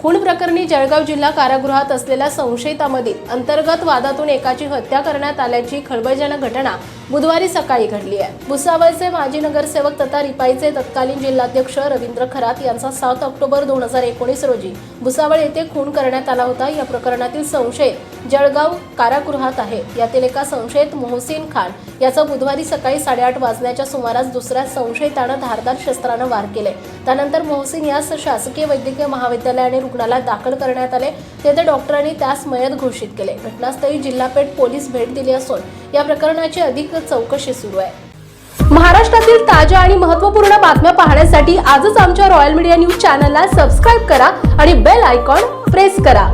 खून प्रकरणी जळगाव जिल्हा कारागृहात असलेल्या संशयितामधील अंतर्गत वादातून एकाची हत्या करण्यात आल्याची खळबळजनक घटना बुधवारी सकाळी घडली आहे. भुसावळचे माजी नगरसेवक तथा रिपाईचे तत्कालीन जिल्हाध्यक्ष रवींद्र खरात यांचा सात ऑक्टोबर दोन हजार एकोणीस रोजी भुसावळ येथे खून करण्यात आला होता. या प्रकरणातील संशयित जळगाव कारागृहात आहे. यातील एका संशयित मोहसिन खान याचा बुधवारी सकाळी साडेआठ वाजण्याच्या सुमारास दुसऱ्या संशयितानं धारदार शस्त्रानं वार केले. त्यानंतर मोहसिन यास शासकीय वैद्यकीय महाविद्यालय आणि रुग्णालयात दाखल करण्यात आले. तेथे डॉक्टरांनी त्यास मयत घोषित केले. घटनास्थळी जिल्हापेठ पोलीस भेट दिली असून या प्रकरणाची अधिक चौकशी सुरू आहे. महाराष्ट्रातील ताज्या आणि महत्त्वपूर्ण बातम्या पाहण्यासाठी आजच आमच्या रॉयल मीडिया न्यूज चॅनलला सबस्क्राईब करा आणि बेल आयकॉन प्रेस करा.